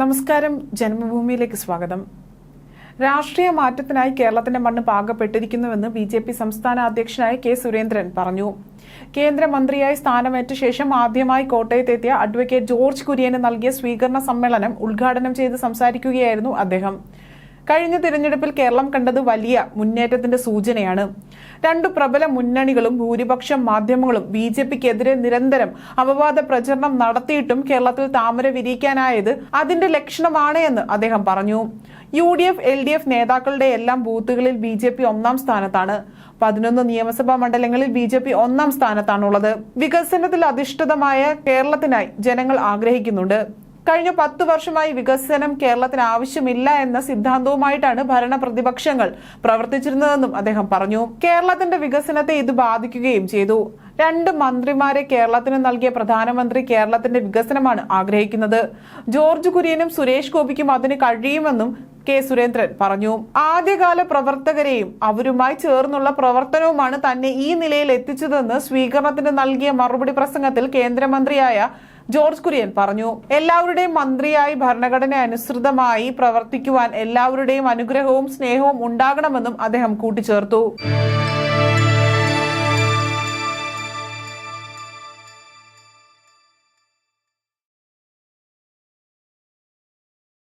നമസ്കാരം ജന്മഭൂമിയിലേക്ക് സ്വാഗതം. രാഷ്ട്രീയ മാറ്റത്തിനായി കേരളത്തിന്റെ മണ്ണ് പാകപ്പെട്ടിരിക്കുന്നുവെന്ന് ബി ജെ പി സംസ്ഥാന അധ്യക്ഷനായ കെ സുരേന്ദ്രൻ പറഞ്ഞു. കേന്ദ്രമന്ത്രിയായി സ്ഥാനമേറ്റ ശേഷം ആദ്യമായി കോട്ടയത്തെത്തിയ അഡ്വക്കേറ്റ് ജോർജ് കുര്യന് നൽകിയ സ്വീകരണ സമ്മേളനം ഉദ്ഘാടനം ചെയ്ത് സംസാരിക്കുകയായിരുന്നു അദ്ദേഹം. കഴിഞ്ഞ തിരഞ്ഞെടുപ്പിൽ കേരളം കണ്ടത് വലിയ മുന്നേറ്റത്തിന്റെ സൂചനയാണ്. രണ്ടു പ്രബല മുന്നണികളും ഭൂരിപക്ഷം മാധ്യമങ്ങളും ബി ജെ പിക്കെതിരെ നിരന്തരം അപവാദ പ്രചരണം നടത്തിയിട്ടും കേരളത്തിൽ താമര വിരിയിക്കാനായത് അതിന്റെ ലക്ഷണമാണ് എന്ന് അദ്ദേഹം പറഞ്ഞു. U D F L D F നേതാക്കളുടെ എല്ലാം ബൂത്തുകളിൽ ബി ജെ പി ഒന്നാം സ്ഥാനത്താണ്. പതിനൊന്ന് നിയമസഭാ മണ്ഡലങ്ങളിൽ ബി ജെ പി ഒന്നാം സ്ഥാനത്താണുള്ളത്. വികസനത്തിൽ അധിഷ്ഠിതമായ കേരളത്തിനായി ജനങ്ങൾ ആഗ്രഹിക്കുന്നുണ്ട്. കഴിഞ്ഞ പത്ത് വർഷമായി വികസനം കേരളത്തിന് ആവശ്യമില്ല എന്ന സിദ്ധാന്തവുമായിട്ടാണ് ഭരണ പ്രതിപക്ഷങ്ങൾ പ്രവർത്തിച്ചിരുന്നതെന്നും അദ്ദേഹം പറഞ്ഞു. കേരളത്തിന്റെ വികസനത്തെ ഇത് ബാധിക്കുകയും ചെയ്തു. രണ്ട് മന്ത്രിമാരെ കേരളത്തിന് നൽകിയ പ്രധാനമന്ത്രി കേരളത്തിന്റെ വികസനമാണ് ആഗ്രഹിക്കുന്നത്. ജോർജ് കുര്യനും സുരേഷ് ഗോപിക്കും അതിന് കഴിയുമെന്നും കെ സുരേന്ദ്രൻ പറഞ്ഞു. ആദ്യകാല പ്രവർത്തകരെയും അവരുമായി ചേർന്നുള്ള പ്രവർത്തനവുമാണ് തന്നെ ഈ നിലയിൽ എത്തിച്ചതെന്ന് സ്വീകരണത്തിന് നൽകിയ മറുപടി പ്രസംഗത്തിൽ കേന്ദ്രമന്ത്രിയായ ജോർജ് കുര്യൻ പറഞ്ഞു എല്ലാവരുടെയും മന്ത്രിയായി ഭരണഘടന അനുസൃതമായി പ്രവർത്തിക്കുവാൻ എല്ലാവരുടെയും അനുഗ്രഹവും സ്നേഹവും ഉണ്ടാകണമെന്നും അദ്ദേഹം കൂട്ടിച്ചേർത്തു.